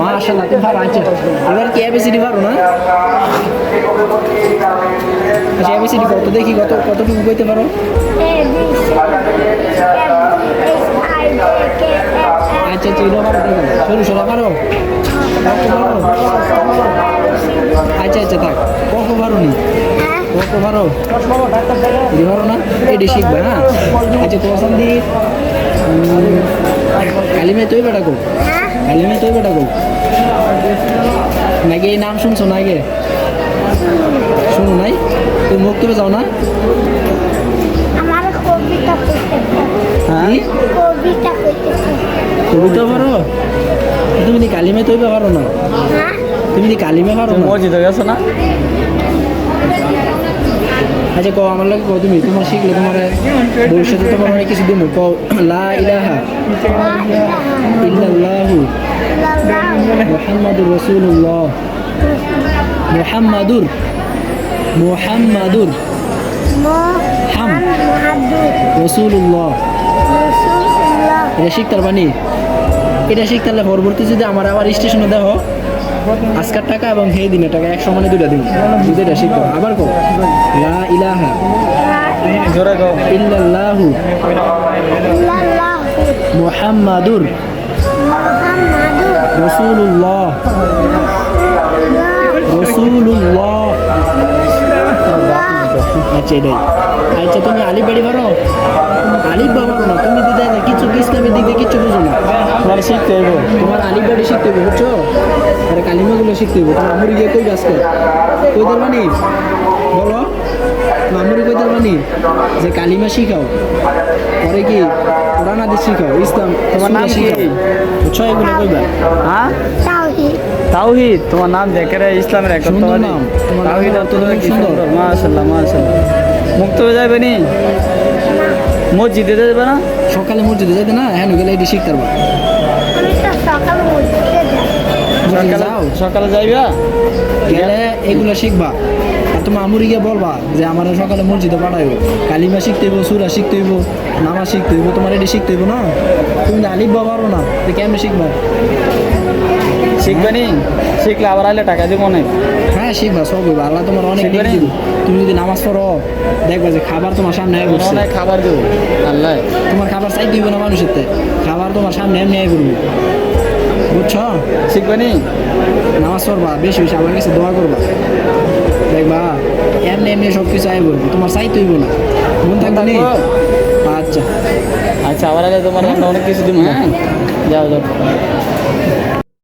মাশাআল্লাহ তুমি পারো আচ্ছা এবার কি এবিসিডি পারো না? আচ্ছা এবিসিডি কত দেখি কত কতটুকু কইতে পারো? আচ্ছা আচ্ছা এটা পারো আছে পারো আচ্ছা আচ্ছা থাক। কত পারো নি? কত পারো? পারো না এটি শিখবে হ্যাঁ? আচ্ছা তোমার সন্ধি কালিমে তুই বেটা কো কালিমে তুই বেটা কো নাকি এই নাম শুনছো না আগে শুনো নাই? তুমি মুখ তুলে যাও না? আমার কবিতা হ্যাঁ পারো? তুমি নি কালিমে তুই পারো না? হ্যাঁ? তুমি নি কালিমে পারো না? মসজিদে গেছো না? আচ্ছা কও, আমার লাগে কও, তুমি তোমার শিখলে তোমার ভবিষ্যতে তোমার অনেক কিছু দিন কও, লা ইলাহা ইল্লাল্লাহু মুহাম্মাদুর রাসূলুল্লাহ। মুহাম্মাদুর মুহাম্মাদুর হাম রাসূলুল্লাহ। এটা শিখতে পারবানি এটা শিখতে হলে পরবর্তী যদি আমার আবার স্টেশনে দেখো আজকের টাকা এবং সেই দিনের টাকা এক সমানে দুটা দিন। দুটা হবে। আবার কো লা ইলাহা ইল্লাল্লাহু মুহাম্মাদুর রাসূলুল্লাহ রাসূলুল্লাহ। আচ্ছা এটাই। আচ্ছা তুমি আলিফ বাড়ি পারো? আলিফ বা পারো না তুমি দিদা কিছু ইসলামের দিক দিয়ে কিচ্ছু বুঝো না। তোমার শিখতে হইব। তোমার আলিফ বাড়ি শিখতে হবে বুঝছ? আর কালিমাগুলো শিখতে হবে তোমার আমুরি গিয়ে কই আজকে কই দেবানি বলো। মামুরি কই দেবানি যে কালিমা শিখাও। পরে কি কোরআন আদি শিখাও? ইসলাম তোমার নাম কি? বুঝছ এগুলো কইবা। হ্যাঁ? তাওহীদ। তাওহিদ? তোমার নাম দেখে রে ইসলামের এক নাম। তোমার তাওহিদ খুব কি সুন্দর। মাশাআল্লাহ মাশাআল্লাহ। মুক্ত হয়ে যাবে নি? মসজিদে যাবে না? সকালে মসজিদে যেতে না? হ্যাঁ গেলে এটি শিখতে পারব। সকালে যাইবা? গেলে এগুলো শিখবা। আর তোমার আমুরি গিয়ে বলবা যে আমার সকালে মসজিদে পাঠাইবো কালিমা শিখতে হইব সুরা শিখতে হইব নামাজ শিখতে হইব তোমার এটি শিখতে হইব না? তুমি আলিফ বা পারো না তো কেমন শিখবা? শিখবে নি? শিখলে আবার আইলে টাকা দিব অনেক। হ্যাঁ শিখবা সব হইবা। আল্লাহ তোমার অনেক তুমি যদি নামাজ পড়ো দেখবা যে খাবার তোমার সামনে আয় বসছে। অনেক খাবার দেবো। আল্লাহ। তোমার খাবার চাই দিব না মানুষের। খাবার তোমার সামনে এমনি আয় করব বুঝছ? শিখবে নি? নামাজ পড়বা বেশি বেশি আমার কাছে দোয়া করবা। দেখবা এমনি এমনি সব কিছু আয় বলব তোমার চাই তুই না। মন থাকবে নি। আচ্ছা। আচ্ছা আমার আগে তোমার অনেক কিছু দিব হ্যাঁ? যাও যাও।